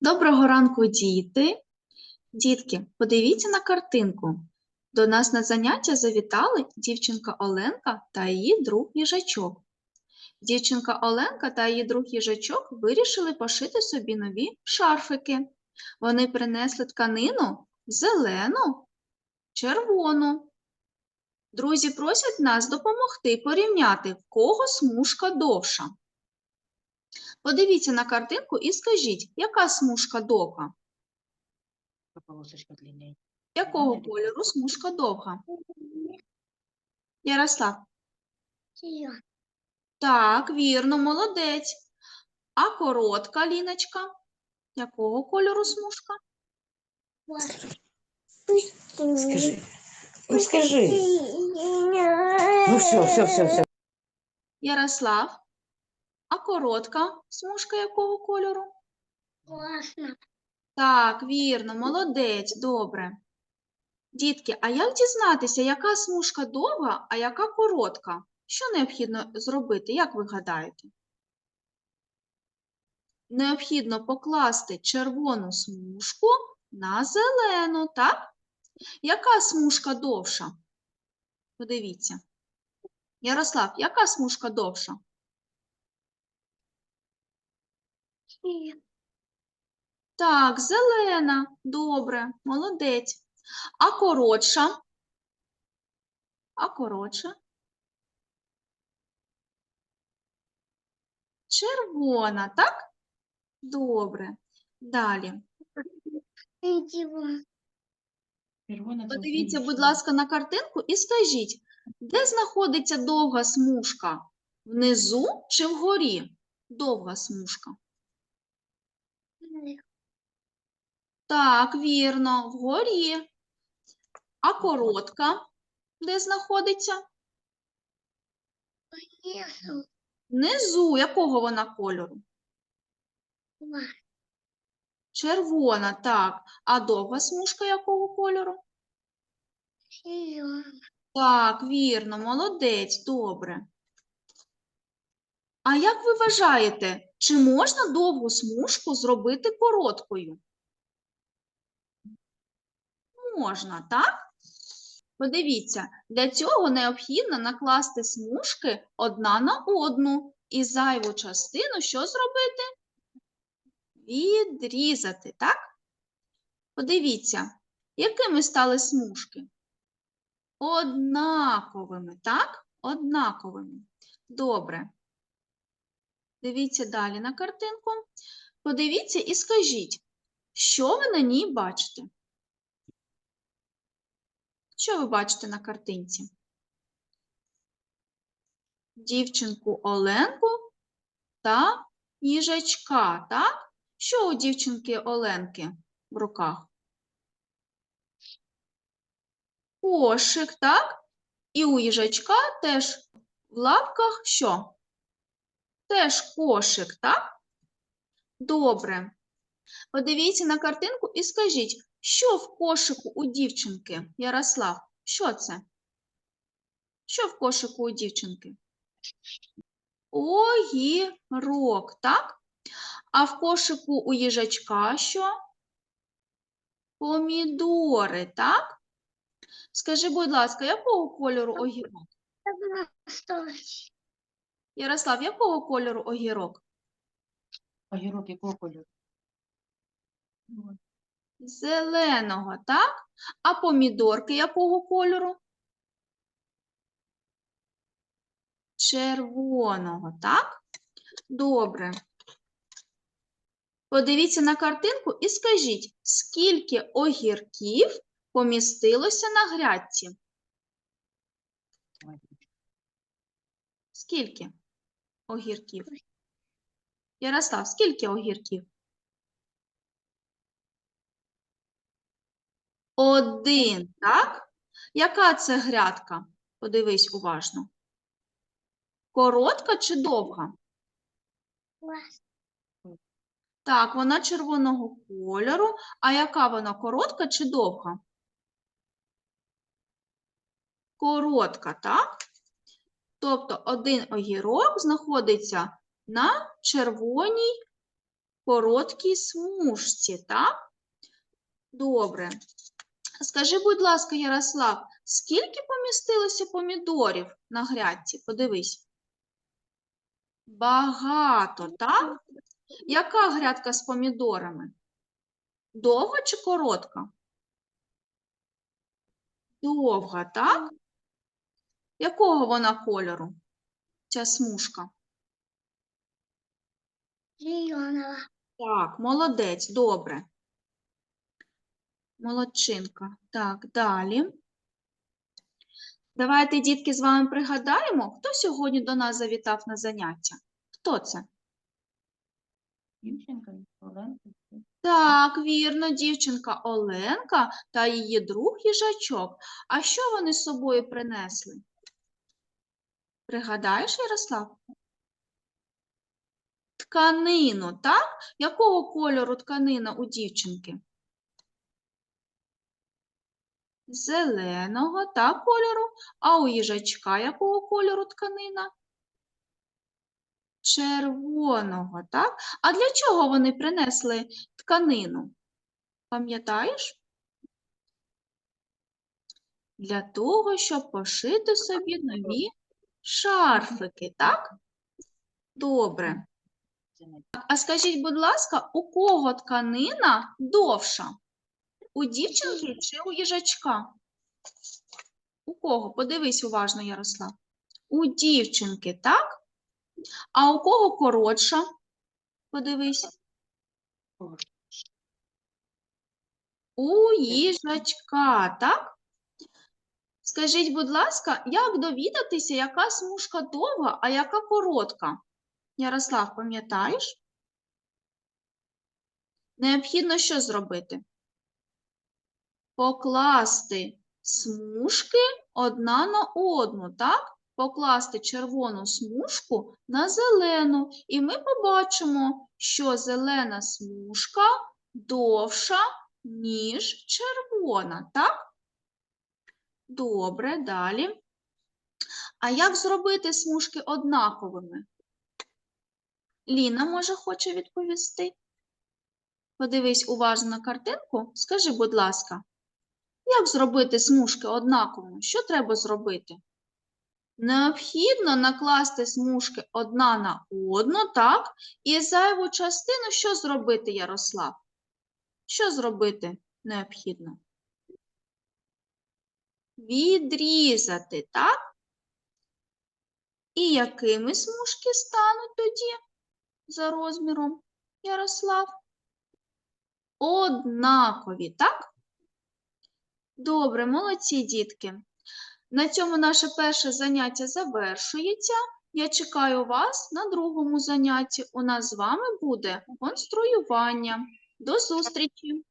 Доброго ранку, діти! Дітки, подивіться на картинку. До нас на заняття завітали дівчинка Оленка та її друг їжачок. Дівчинка Оленка та її друг їжачок вирішили пошити собі нові шарфики. Вони принесли тканину зелену, червону. Друзі просять нас допомогти порівняти, в кого смужка довша. Подивіться на картинку і скажіть, яка смужка довга? полосочка длиннее. Якого кольору смужка довга? Ярослав. Так, вірно, молодець. А коротка ліночка? Якого кольору смужка? Скажи. Ну скажи. Ну все, все, все, все. Ярослав. А коротка смужка якого кольору? Классно. Так, вірно, молодець, добре. Дітки, а як дізнатися, яка смужка довга, а яка коротка? Що необхідно зробити, як ви гадаєте? Необхідно покласти червону смужку на зелену, так? Яка смужка довша? Подивіться. Ярослав, яка смужка довша? Так, зелена. Добре, молодець. А коротша? А коротша? Червона, так? Добре. Далі. Червона Подивіться, будь ласка, на картинку і скажіть, де знаходиться довга смужка? Внизу чи вгорі? Довга смужка. Так, вірно, вгорі. А коротка де знаходиться? Внизу. Якого вона кольору? Червона, так. А довга смужка якого кольору? Так, вірно, молодець, добре. А як ви вважаєте, чи можна довгу смужку зробити короткою? Можна, так? Подивіться, для цього необхідно накласти смужки одна на одну і зайву частину що зробити? Відрізати, так? Подивіться, якими стали смужки? Однаковими, так? Однаковими. Добре. Дивіться далі на картинку. Подивіться і скажіть, що ви на ній бачите? Що ви бачите на картинці? Дівчинку Оленку та їжачка, так? Що у дівчинки Оленки в руках? Кошик, так? І у їжачка теж в лапках що? Теж кошик, так? Добре. Подивіться на картинку і скажіть, що в кошику у дівчинки? Ярослав, що це? Що в кошику у дівчинки? Огірок, так? А в кошику у їжачка що? Помідори, так? Скажи, будь ласка, якого кольору огірок? Ярослав, якого кольору огірок? Огірок якого кольору? Зеленого, так? А помідорки якого кольору? Червоного, так? Добре. Подивіться на картинку і скажіть, скільки огірків помістилося на грядці? Скільки огірків? Ярослав, скільки огірків? Один, так? Яка це грядка? Подивись уважно. Коротка чи довга? Так, вона червоного кольору. А яка вона коротка чи довга? Коротка, так? Тобто один огірок знаходиться на червоній короткій смужці, так? Добре. Скажи, будь ласка, Ярослав, скільки помістилося помідорів на грядці? Подивись. Багато, так? Яка грядка з помідорами? Довга чи коротка? Довга, так? Якого вона кольору? Ця смужка? Зеленого. Так, молодець, добре. Молодчинка. Так, далі. Давайте, дітки, з вами пригадаємо, хто сьогодні до нас завітав на заняття. Хто це? Дівчинка, Оленка. Так, вірно, дівчинка Оленка та її друг їжачок. А що вони з собою принесли? Пригадаєш, Ярослав? Тканину, так? Якого кольору тканина у дівчинки? Зеленого, так, кольору. А у їжачка якого кольору тканина? Червоного, так? А для чого вони принесли тканину? Пам'ятаєш? Для того, щоб пошити собі нові шарфики, так? Добре. А скажіть, будь ласка, у кого тканина довша? У дівчинки чи у їжачка? У кого? Подивись уважно, Ярослав. У дівчинки, так? А у кого коротша? Подивись. У їжачка, так? Скажіть, будь ласка, як довідатися, яка смужка довга, а яка коротка? Ярослав, пам'ятаєш? Необхідно що зробити? Покласти смужки одна на одну, так? Покласти червону смужку на зелену, і ми побачимо, що зелена смужка довша, ніж червона, так? Добре, далі. А як зробити смужки однаковими? Ліна, може, хоче відповісти? Подивись уважно на картинку. Скажи, будь ласка, як зробити смужки однаковими? Що треба зробити? Необхідно накласти смужки одна на одну, так? І зайву частину що зробити, Ярослав? Що зробити необхідно? Відрізати, так? І якими смужки стануть тоді за розміром, Ярослав? Однакові, так? Добре, молодці, дітки. На цьому наше перше заняття завершується. Я чекаю вас на другому занятті. У нас з вами буде конструювання. До зустрічі!